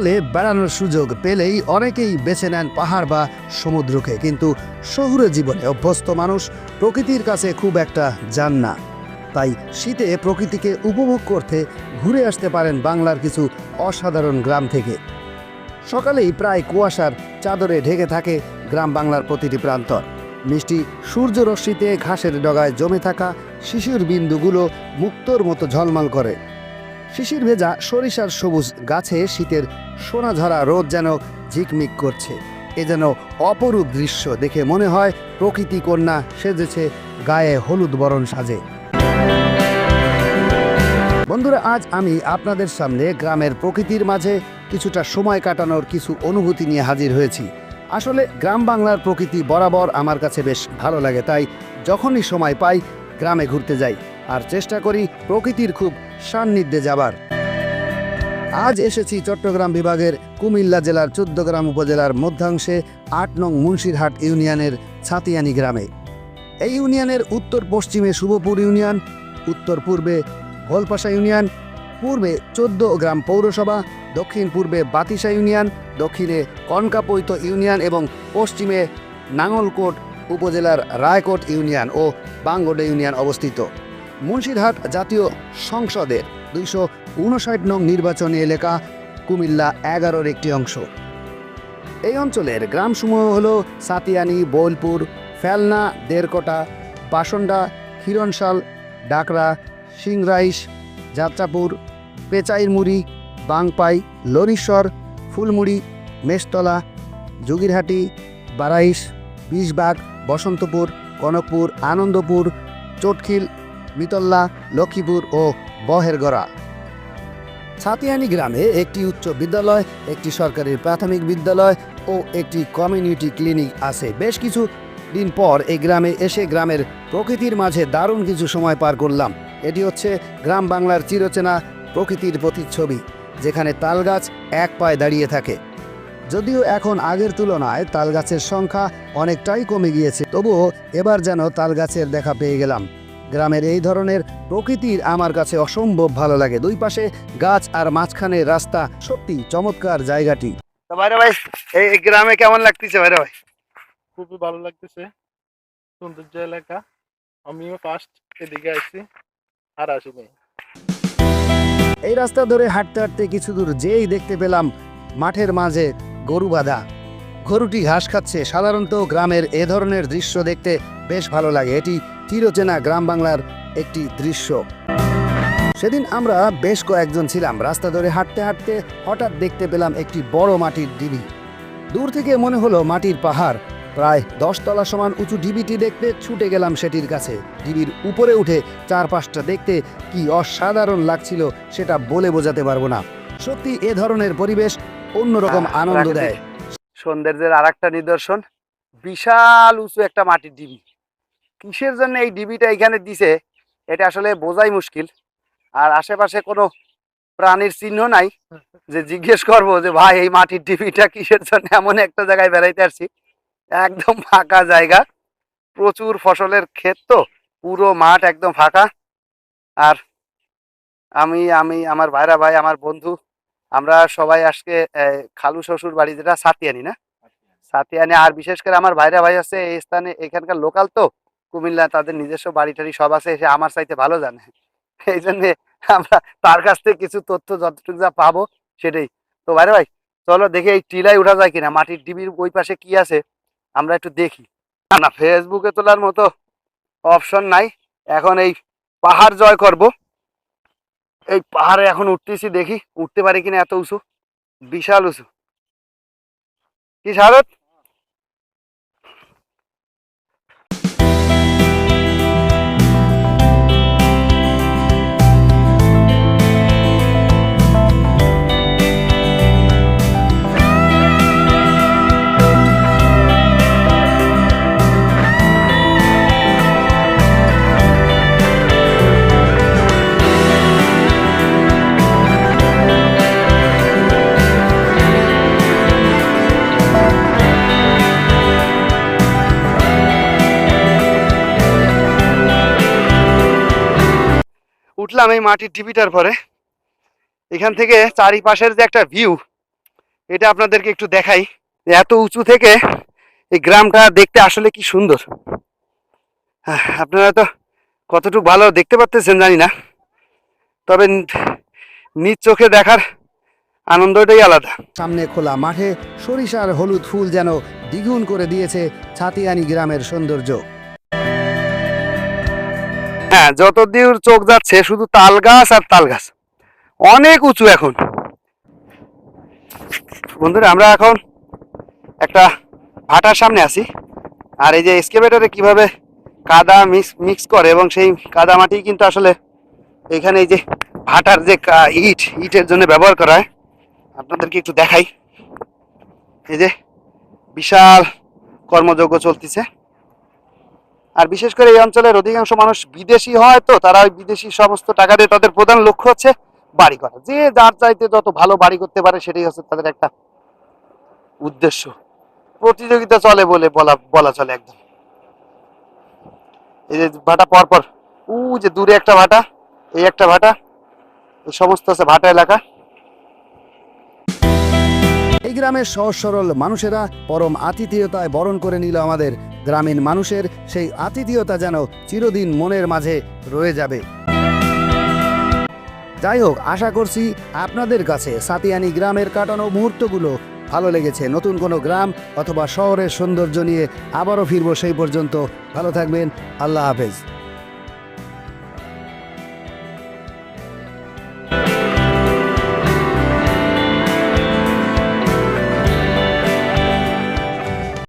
শীতকালে বেড়ানোর সুযোগ পেলেই অনেকেই বেছে নেন পাহাড় বা সমুদ্রকে। কিন্তু শহুরে জীবনে অভ্যস্ত মানুষ প্রকৃতির কাছে খুব একটা যান না। তাই শীতে প্রকৃতিকে উপভোগ করতে ঘুরে আসতে পারেন বাংলার কিছু অসাধারণ গ্রাম থেকে। সকালেই প্রায় কুয়াশার চাদরে ঢেকে থাকে গ্রাম বাংলার প্রতিটি প্রান্তর। মিষ্টি সূর্যরশ্মিতে ঘাসের ডগায় জমে থাকা শিশুর বিন্দুগুলো মুক্তোর মতো ঝলমল করে। শিশির ভেজা সরিষার সবুজ গাছে শীতের সোনা ঝরা রোদ যেন ঝিকমিক করছে। এ যেন অপরূপ দৃশ্য দেখে মনে হয় প্রকৃতি কন্যা সেজেছে গায়ে হলুদ বরণ সাজে। বন্ধুরা, আজ আমি আপনাদের সামনে গ্রামের প্রকৃতির মাঝে কিছুটা সময় কাটানোর কিছু অনুভূতি নিয়ে হাজির হয়েছি। আসলে গ্রাম বাংলার প্রকৃতি বরাবর আমার কাছে বেশ ভালো লাগে, তাই যখনই সময় পাই গ্রামে ঘুরতে যাই। আর চেষ্টা করি প্রকৃতির খুব সান্নিধ্যে যাবার। আজ এসেছি চট্টগ্রাম বিভাগের কুমিল্লা জেলার চোদ্দগ্রাম উপজেলার মধ্যাংশে আট নং মুন্সিরহাট ইউনিয়নের ছাতিয়ানি গ্রামে। এই ইউনিয়নের উত্তর পশ্চিমে শুভপুর ইউনিয়ন, উত্তর পূর্বে ভোলপাশা ইউনিয়ন, পূর্বে চোদ্দ গ্রাম পৌরসভা, দক্ষিণ পূর্বে বাতিসা ইউনিয়ন, দক্ষিণে কনকাপৈত ইউনিয়ন এবং পশ্চিমে নাঙ্গলকোট উপজেলার রায়কোট ইউনিয়ন ও বাঙ্গডে ইউনিয়ন অবস্থিত। মুন্সিরহাট জাতীয় সংসদের দুইশো উনষাট নং নির্বাচনী এলাকা কুমিল্লা এগারোর একটি অংশ। এই অঞ্চলের গ্রামসমূহ হল সাতিয়ানি, বোলপুর, ফেলনা দেড়কোটা বাসন্ডা, হিরণশাল, ডাকরা, সিংরাইশ, যাত্রাপুর পেচাইরমুড়ি বাংপাই লরিশ্বর ফুলমুড়ি, মেষতলা যোগীরহাটি বারাইশ বিষবাগ বসন্তপুর, কনকপুর, আনন্দপুর, চটখিল মিতল্লা, লক্ষ্মীপুর ও বহেরগড়া। ছাতিয়ানি গ্রামে একটি উচ্চ বিদ্যালয়, একটি সরকারি প্রাথমিক বিদ্যালয় ও একটি কমিউনিটি ক্লিনিক আছে। বেশ কিছু দিন পর এই গ্রামে এসে গ্রামের প্রকৃতির মাঝে দারুণ কিছু সময় পার করলাম। এটি হচ্ছে গ্রাম বাংলার চিরচেনা প্রকৃতির প্রতিচ্ছবি, যেখানে তালগাছ এক পায়ে দাঁড়িয়ে থাকে। যদিও এখন আগের তুলনায় তালগাছের সংখ্যা অনেকটাই কমে গিয়েছে, তবুও এবার যেন তালগাছের দেখা পেয়ে গেলাম। গ্রামের এই ধরনের প্রকৃতির আমার কাছে অসম্ভব ভালো লাগে। দুই পাশে গাছ আর মাঝখানে রাস্তা সত্যি চমৎকার জায়গাটি। ভাইরা ভাই এই এই গ্রামে কেমন লাগতেছে ভাইরা ভাই? খুবই ভালো লাগতেছে। সৌন্দর্য এলাকা। আমিও ফার্স্ট এদিকে আসছি আর আসিনি। এই রাস্তা ধরে হাঁটতে হাঁটতে কিছু দূর যেই দেখতে পেলাম মাঠের মাঝে গরু বাঁধা। গরুটি ঘাস খাচ্ছে। সাধারণত গ্রামের এ ধরনের দৃশ্য দেখতে বেশ ভালো লাগে। এটি চিরচেনা গ্রাম বাংলার একটি দৃশ্য। সেদিন আমরা বেশ কয়েকজন ছিলাম। রাস্তা ধরে হাঁটতে হাঁটতে হঠাৎ দেখতে পেলাম একটি বড় মাটির ডিবি দূর থেকে মনে হলো মাটির পাহাড়। প্রায় দশ তলা সমান উঁচু ডিবিটি দেখতে ছুটে গেলাম সেটির কাছে। ডিবির উপরে উঠে চারপাশটা দেখতে কি অসাধারণ লাগছিল সেটা বলে বোঝাতে পারব না। সত্যি এ ধরনের পরিবেশ অন্যরকম আনন্দ দেয়। সৌন্দর্যের আর একটা নিদর্শন, বিশাল উঁচু একটা মাটির ডিবি। কিসের জন্য এই ডিবিটা এখানে দিছে, এটা আসলে বোঝাই মুশকিল। আর আশেপাশে কোনো প্রাণীর চিহ্ন নাই, যে জিজ্ঞেস করব যে, ভাই, এই মাটির ডিবিটা কিসের জন্য? এমন একটা জায়গায় বেড়াইতে আসছি। একদম ফাঁকা জায়গা। প্রচুর ফসলের ক্ষেত তো, পুরো মাঠ একদম ফাঁকা। আর আমি আমি, আমার ভাইরা ভাই, আমার বন্ধু আমরা সবাই আজকে খালু শ্বশুর বাড়ি যেটা সাতিয়ানি না? সাতিয়ানি। আর বিশেষ করে আমার ভাইরা ভাই আছে এই স্থানে এখানকার লোকাল তো কুমিল্লা তাদের নিজস্ব বাড়ি টাড়ি সব আছে সে আমার চাইতে ভালো জানে। এই জন্য আমরা তার কাছ থেকে কিছু তথ্য যতটুকু যা পাবো সেটাই। তো ভাইরা ভাই চলো দেখি এই টিলাই উঠা যায় কিনা মাটির ডিবির ওই পাশে কি আছে আমরা একটু দেখি। না না ফেসবুকে তোলার মতো অপশন নাই। এখন এই পাহাড় জয় করব। এই পাহাড়ে এখন উঠতেছি দেখি উঠতে পারি কিনা এত উঁচু? বিশাল উঁচু। কি শারদ উঠলাম এই মাটির টিভিটার পরে। এখান থেকে চারিপাশের যে একটা ভিউ এটা আপনাদেরকে একটু দেখাই। এত উঁচু থেকে এই গ্রামটা দেখতে আসলে কি সুন্দর। আপনারা তো কতটুকু ভালো দেখতে পাচ্ছেন জানি না। তবে নিজ চোখে দেখার আনন্দটাই আলাদা। সামনে খোলা মাঠে সরিষার হলুদ ফুল যেন দ্বিগুণ করে দিয়েছে ছাতিয়ানি গ্রামের সৌন্দর্য। হ্যাঁ যত দূর চোখ যাচ্ছে শুধু তাল গাছ আর তাল গাছ অনেক উঁচু এখন। বন্ধুরা, আমরা এখন একটা ভাটার সামনে আছি। আর এই যে এক্সকেভেটরে কীভাবে কাদা মিক্স মিক্স করে এবং সেই কাদা মাটি কিন্তু আসলে এখানে এই যে ভাটার যে ইট, ইটের জন্য ব্যবহার করা হয়। আপনাদেরকে একটু দেখাই। এই যে বিশাল কর্মযজ্ঞ চলতেছে। আর বিশেষ করে এই অঞ্চলের অধিকাংশ মানুষ বিদেশি হয় তো, তারা ওই বিদেশি সমস্ত টাকা দিয়ে তাদের প্রধান লক্ষ্য হচ্ছে বাড়ি করা। যে যার চাইতে যত ভালো বাড়ি করতে পারে, সেটাই হচ্ছে তাদের একটা উদ্দেশ্য। প্রতিযোগিতা চলে বলে বলা বলা চলে একদম। এই যে ভাটা পর পর উ যে দূরে একটা ভাটা, এই একটা ভাটা, এই সমস্ত আছে ভাটা এলাকা। এই গ্রামের সহজ সরল মানুষেরা পরম আতিথেয়তায় বরণ করে নিল আমাদের গ্রামীণ মানুষের সেই আতিথেয়তা যেন চিরদিন মনের মাঝে রয়ে যাবে। যাই হোক আশা করছি আপনাদের কাছে সাতিয়ানি গ্রামের কাটানো মুহূর্তগুলো ভালো লেগেছে। নতুন কোনো গ্রাম অথবা শহরের সৌন্দর্য নিয়ে আবারও ফিরব সেই পর্যন্ত। ভালো থাকবেন। আল্লাহ হাফেজ।